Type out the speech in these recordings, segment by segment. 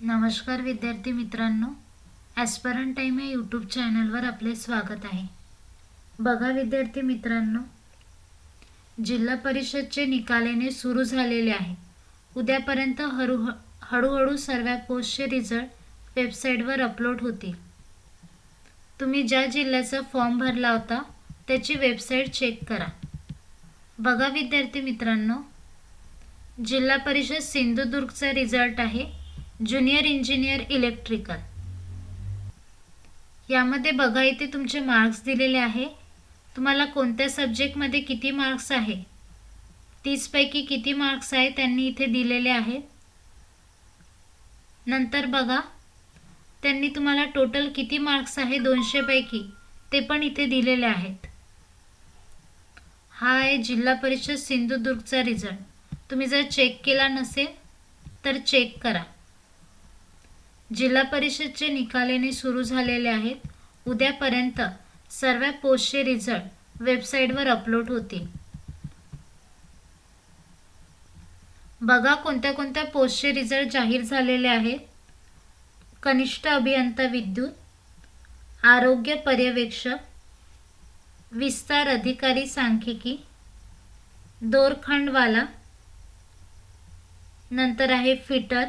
नमस्कार विद्यार्थी मित्रांनो ॲस्परंट टाईम या यूट्यूब चॅनलवर आपले स्वागत आहे. बघा विद्यार्थी मित्रांनो जिल्हा परिषदचे निकालेने सुरू झालेले आहे. उद्यापर्यंत हळू हळूहळू सर्व पोस्टचे रिझल्ट वेबसाईटवर अपलोड होतील. तुम्ही ज्या जिल्ह्याचा फॉर्म भरला होता त्याची वेबसाईट चेक करा. बघा विद्यार्थी मित्रांनो जिल्हा परिषद सिंधुदुर्गचा रिझल्ट आहे. Junior engineer electrical. यामध्ये बघा इथे तुमचे मार्क्स दिलेले आहे. तुम्हाला कोणत्या सब्जेक्टमध्ये किती मार्क्स आहे? तीसपैकी किती मार्क्स आहे त्यांनी इथे दिलेले आहेत. नंतर बघा त्यांनी तुम्हाला टोटल किती मार्क्स आहे दोनशेपैकी ते पण इथे दिलेले आहेत. हा आहे जिल्हा परिषद सिंधुदुर्गचा रिझल्ट. तुम्ही जर चेक केला नसेल तर चेक करा. जिल्हा परिषदचे निकालेने सुरू झालेले आहेत. उद्यापर्यंत सर्व पोस्टचे रिझल्ट वेबसाईटवर अपलोड होतील. बघा कोणत्या कोणत्या पोस्टचे रिझल्ट जाहीर झालेले आहेत. कनिष्ठ अभियंता विद्युत आरोग्य पर्यवेक्षक विस्तार अधिकारी सांख्यिकी दोरखंडवाला नंतर आहे फिटर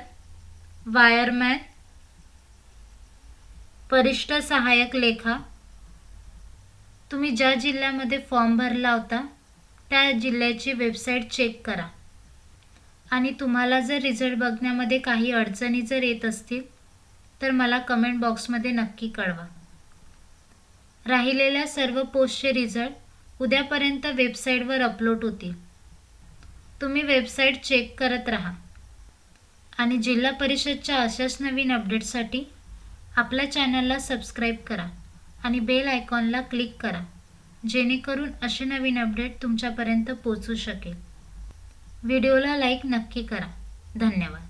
वायरमॅन वरिष्ठ सहाय्यक लेखा. तुम्ही ज्या जिल्ह्यामध्ये फॉर्म भरला होता त्या जिल्ह्याची वेबसाईट चेक करा. आणि तुम्हाला जर रिझल्ट बघण्यामध्ये काही अडचणी जर येत असतील तर मला कमेंट बॉक्समध्ये नक्की कळवा. राहिलेल्या सर्व पोस्टचे रिझल्ट उद्यापर्यंत वेबसाईटवर अपलोड होतील. तुम्ही वेबसाईट चेक करत राहा. आणि जिल्हा परिषदच्या अशाच नवीन अपडेटसाठी आपल्या चॅनलला सबस्क्राईब करा आणि बेल आयकॉनला क्लिक करा जेणेकरून असे नवीन अपडेट तुमच्यापर्यंत पोचू शकेल. व्हिडिओला लाईक नक्की करा. धन्यवाद.